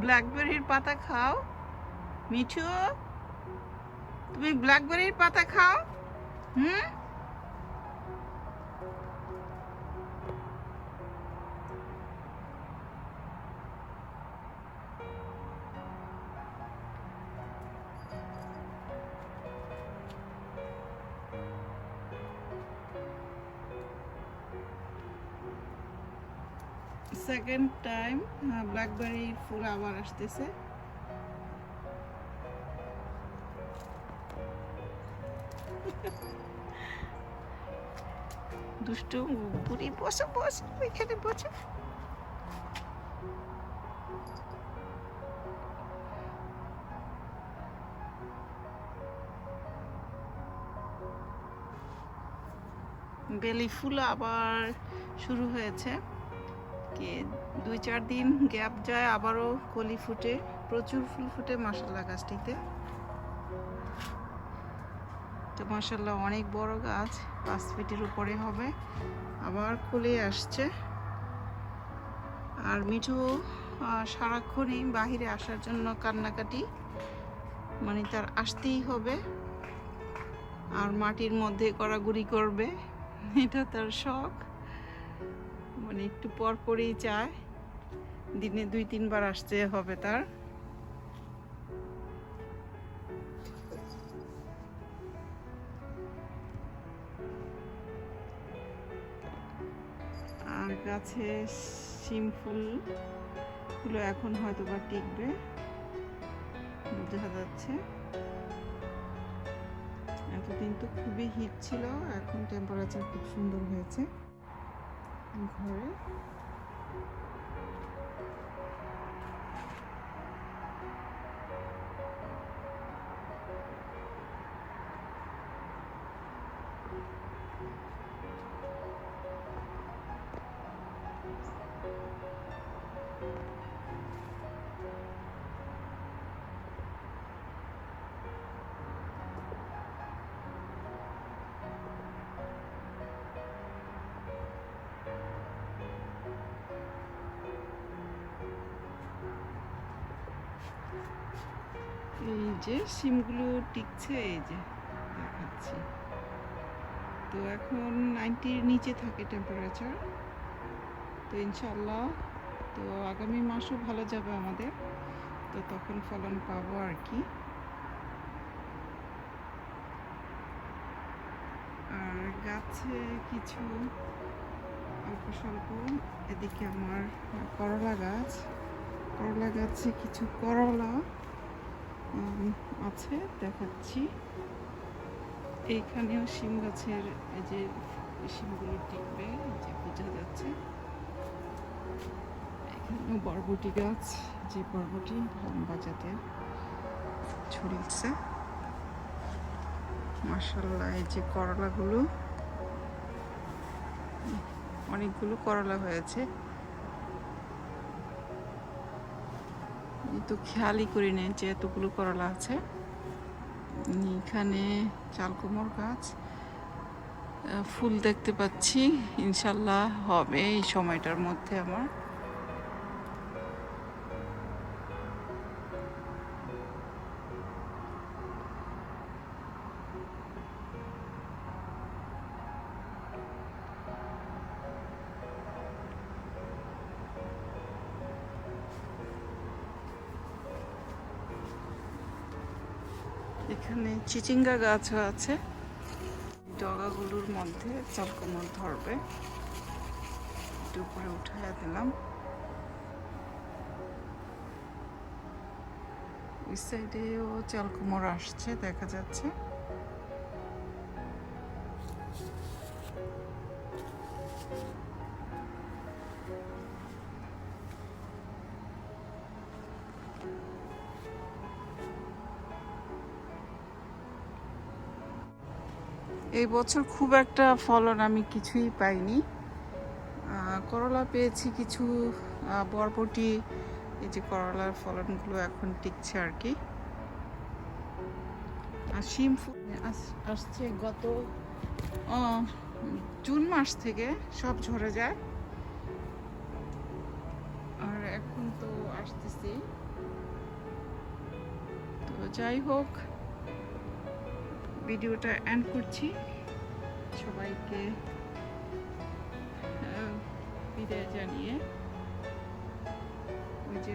ব্ল্যাকবেরির পাতা খাও। মিঠু তুমি ব্ল্যাকবেরির পাতা খাও? হুম? সেকেন্ড টাইম ব্ল্যাকবেরি ফুল আবার আসতেছে। দুষ্টু, বুড়ি, বসো বসো, এখানে বসো। বেলি ফুল আবার শুরু হয়েছে। কি? দুই চার দিন গ্যাপ যায়, আবারও কলি ফুটে, প্রচুর ফুল ফুটে মাসাল্লাহ গাছটিতে। তো মাসাল্লাহ অনেক বড় গাছ, পাঁচ ফিটের উপরে হবে। আবার কলি আসছে। আর মিঠু সারাক্ষণই বাহিরে আসার জন্য কান্নাকাটি মানে তার আসতেই হবে। আর মাটির মধ্যে গড়াগড়ি করবে, এটা তার শখ। মানে একটু পর পরই চায়। দিনে দুই, তিনবার আসতে হবে তার। আর গাছে শিম ফুলগুলো এখন হয়তো বা টিকবে, দেখা যাচ্ছে। এতদিন তো খুবই হিট ছিল, এখন টেম্পারেচার খুব সুন্দর হয়েছে। Okay. এই যে সিমগুলো টিকছে, এই যে দেখাচ্ছি। তো এখন নাইনটির নিচে থাকে টেম্পারেচার তো ইনশাল্লাহ তো আগামী মাসও ভালো যাবে আমাদের। তো তখন ফলন পাবো আর কি। আর গাছে কিছু অল্প স্বল্প এদিকে আমার করলা গাছ। করলা গাছে কিছু করলা আছে, দেখাচ্ছি। এইখানেও শিম গাছের যে শিমগুলো টিকবে যে বোঝা যাচ্ছে। এখানেও বরবটি গাছ, যে বরবটি লম্বা জাতের ছড়িয়েছে। মাসাল্লাহ এই যে করলাগুলো, অনেকগুলো করলা হয়েছে। তো খেয়ালই করি নেই যে এতগুলো করলা আছে। এখানে চালকুমোর গাছ ফুল দেখতে পাচ্ছি। ইনশাল্লাহ হবে এই সময়টার মধ্যে আমার। এখানে চিচিঙ্গা গাছও আছে। ডগাগুলোর মধ্যে চালকুমড় ধরবে। একটু উপরে উঠাইয়া দিলাম। ওই সাইডেও চালকুমোর আসছে, দেখা যাচ্ছে। এই বছর খুব একটা ফলন আমি কিছুই পাইনি। করলা পেয়েছি কিছু বরবটি, এই যে করলার ফলনগুলো এখন টিকছে আর কি। আর শিম আসছে গত জুন মাস থেকে সব ঝরে যায়। আর এখন তো আসতেছি। তো যাই হোক ভিডিওটা এন্ড করছি। সবাইকে বিদায় জানিয়ে ওই যে